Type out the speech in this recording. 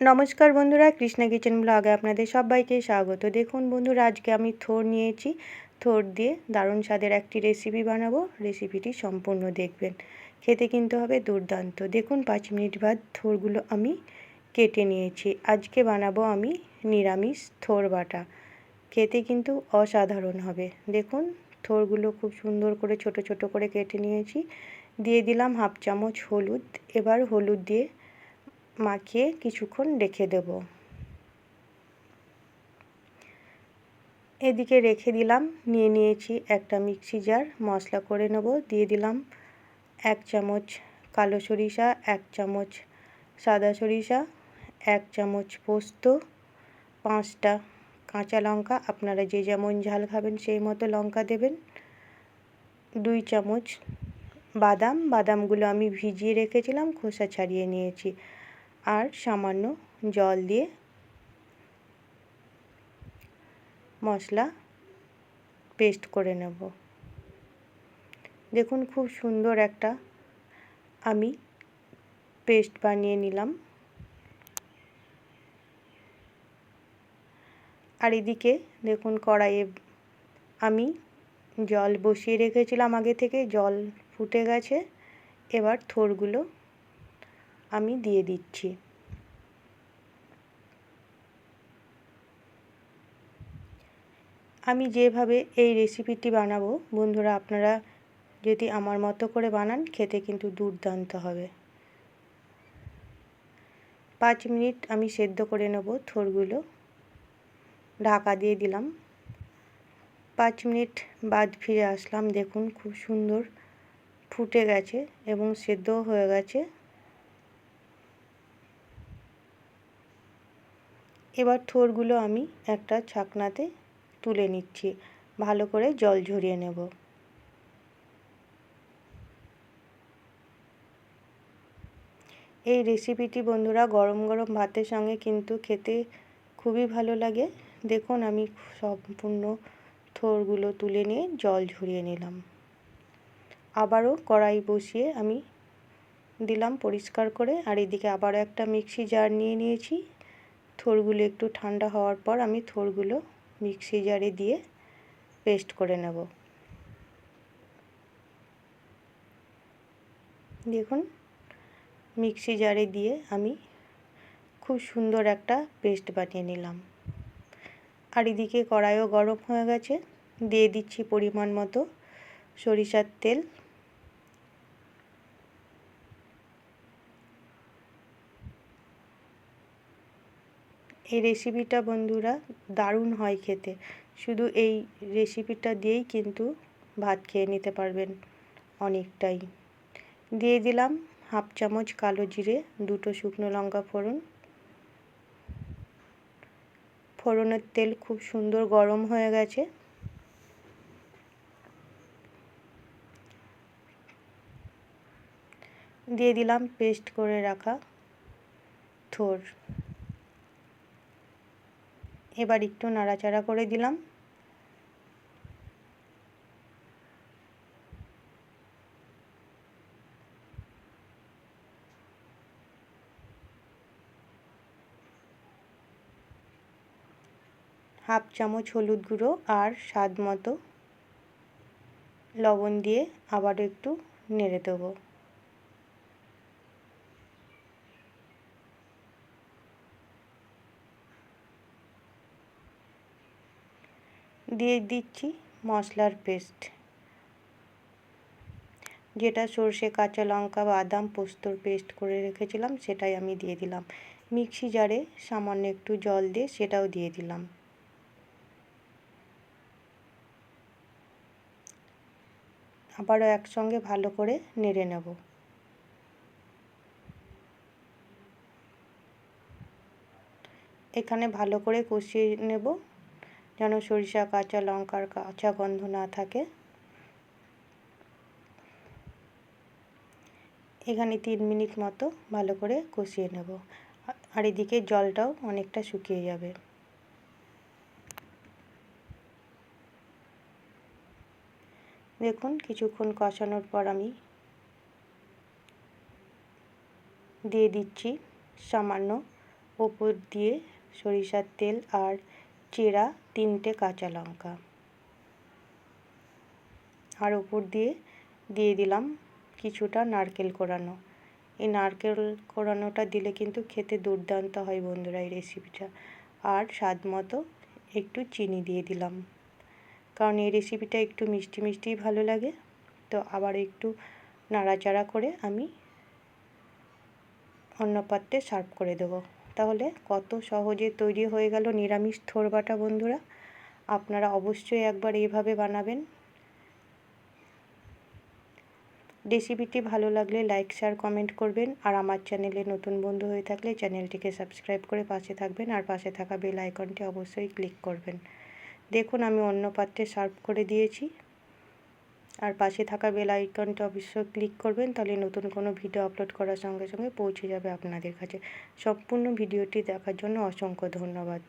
নমস্কার বন্ধুরা, কৃষ্ণা কিচেন ব্লগে আপনাদের সবাইকে স্বাগত। দেখুন বন্ধুরা, আজকে আমি থোর নিয়েছি। থোর দিয়ে দারুণ স্বাদের একটি রেসিপি বানাবো। রেসিপিটি সম্পূর্ণ দেখবেন। খেতে কিন্তু হবে দুর্দান্ত। দেখুন, পাঁচ মিনিট বাদ থোরগুলো আমি কেটে নিয়েছি। আজকে বানাবো আমি নিরামিষ থোর বাটা। খেতে কিন্তু অসাধারণ হবে। দেখুন, থোরগুলো খুব সুন্দর করে ছোট ছোট করে কেটে নিয়েছি। দিয়ে দিলাম হাফ চামচ হলুদ। এবার হলুদ দিয়ে মাখিয়ে কিছুক্ষণ রেখে দেব। এদিকে রেখে দিলাম, নিয়ে নিয়েছি একটা মিক্সি জার, মশলা করে নেব, দিয়ে দিলাম এক চামচ কালো সরিষা, এক চামচ সাদা সরিষা, এক চামচ পোস্ত, পাঁচটা কাঁচা লঙ্কা, আপনারা যে যেমন ঝাল খাবেন সেই মতো লঙ্কা দেবেন, দুই চামচ বাদাম, বাদামগুলো আমি ভিজিয়ে রেখেছিলাম, খোসা ছাড়িয়ে নিয়েছি। আর সামান্য জল দিয়ে মশলা পেস্ট করে নেব। দেখুন খুব সুন্দর একটা আমি পেস্ট বানিয়ে নিলাম। আর এদিকে দেখুন কড়াইয়ে আমি জল বসিয়ে রেখেছিলাম আগে থেকে, জল ফুটে গেছে। এবার থোরগুলো আমি দিয়ে দিচ্ছি। আমি যেভাবে এই রেসিপিটি বানাবো, বন্ধুরা আপনারা যদি আমার মতো করে বানান, খেতে কিন্তু দুর্দান্ত হবে। পাঁচ মিনিট আমি সেদ্ধ করে নেব থোরগুলো। ঢাকা দিয়ে দিলাম। পাঁচ মিনিট বাদ ফিরে আসলাম। দেখুন খুব সুন্দর ফুটে গেছে এবং সেদ্ধও হয়ে গেছে। এবার থোরগুলো আমি একটা ছাকনাতে তুলে নিচ্ছি। ভালো করে জল ঝরিয়ে নেব। এই রেসিপিটি বন্ধুরা গরম গরম ভাতের সঙ্গে কিন্তু খেতে খুবই ভালো লাগে। দেখুন, আমি সম্পূর্ণ থোরগুলো তুলে নিয়ে জল ঝরিয়ে নিলাম। আবারও কড়াই বসিয়ে আমি দিলাম পরিষ্কার করে। আর এদিকে আবারও একটা মিক্সি জার নিয়ে নিয়েছি। থোরগুলো একটু ঠান্ডা হওয়ার পর আমি থোরগুলো মিক্সি জারে দিয়ে পেস্ট করে নেব। দেখুন, মিক্সি জারে দিয়ে আমি খুব সুন্দর একটা পেস্ট বানিয়ে নিলাম। আর এদিকে কড়াইও গরম হয়ে গেছে, দিয়ে দিচ্ছি পরিমাণ মতো সরিষার তেল। এই রেসিপিটা বন্ধুরা দারুণ হয় খেতে। শুধু এই রেসিপিটা দিয়েই কিন্তু ভাত খেয়ে নিতে পারবেন অনেকটাই। দিয়ে দিলাম হাফ চামচ কালো জিরে, দুটো শুকনো লঙ্কা ফোড়ন। ফোড়নের তেল খুব সুন্দর গরম হয়ে গেছে। দিয়ে দিলাম পেস্ট করে রাখা থোর। এবার একটু নাড়াচাড়া করে দিলাম। হাফ চামচ হলুদ গুঁড়ো আর স্বাদ মতো লবণ দিয়ে আবার একটু নেড়ে দেবো। দিয়ে দিচ্ছি মশলার পেস্ট। যেটা সর্ষে, কাঁচা লঙ্কা, বাদাম, পোস্তর পেস্ট করে রেখেছিলাম, সেটাই আমি দিয়ে দিলাম। মিক্সি জারে সামান্য একটু জল দিয়ে সেটাও দিয়ে দিলাম। আবারও একসঙ্গে ভালো করে নেড়ে নেব। এখানে ভালো করে কষিয়ে নেব। যেন সরিষা, কাঁচা লঙ্কার কাঁচা গন্ধ না থাকে। এখানে তিন মিনিট মতো ভালো করে কষিয়ে নেব। আর এদিকে জলটাও অনেকটা শুকিয়ে যাবে। দেখুন, কিছুক্ষণ কষানোর পর আমি দিয়ে দিচ্ছি সামান্য ওপর দিয়ে সরিষার তেল আর চেরা তিনটে কাঁচা লঙ্কা। আর উপর দিয়ে দিয়ে দিলাম কিছুটা নারকেল কোরানো। এই নারকেল কোরানোটা দিলে কিন্তু খেতে দুর্দান্ত হয় বন্ধুরা এই রেসিপিটা আর স্বাদ মতো একটু চিনি দিয়ে দিলাম। কারণ এই রেসিপিটা একটু মিষ্টি মিষ্টিই ভালো লাগে। তো আবার একটু নাড়াচাড়া করে আমি অন্য পাত্রে সার্ভ করে দেবো। তাহলে কত সহজে তৈরি হয়ে গেল নিরামিষ থোর বাটা বন্ধুরা। আপনারা অবশ্যই একবার এইভাবে বানাবেন। রেসিপিটি ভালো লাগলে লাইক শেয়ার কমেন্ট করবেন। আর আমার চ্যানেলে নতুন বন্ধু হয়ে থাকলে চ্যানেলটিকে সাবস্ক্রাইব করে পাশে থাকবেন আর পাশে থাকা বেল আইকনটি অবশ্যই ক্লিক করবেন। দেখুন আমি অন্য পাত্রে সার্ভ করে দিয়েছি। আর পাশে থাকা বেল আইকনটা অবশ্যই ক্লিক করবেন, তাহলে নতুন কোনো ভিডিও আপলোড করার সঙ্গে সঙ্গে পৌঁছে যাবে আপনাদের কাছে। সম্পূর্ণ ভিডিওটি দেখার জন্য অসংখ্য ধন্যবাদ।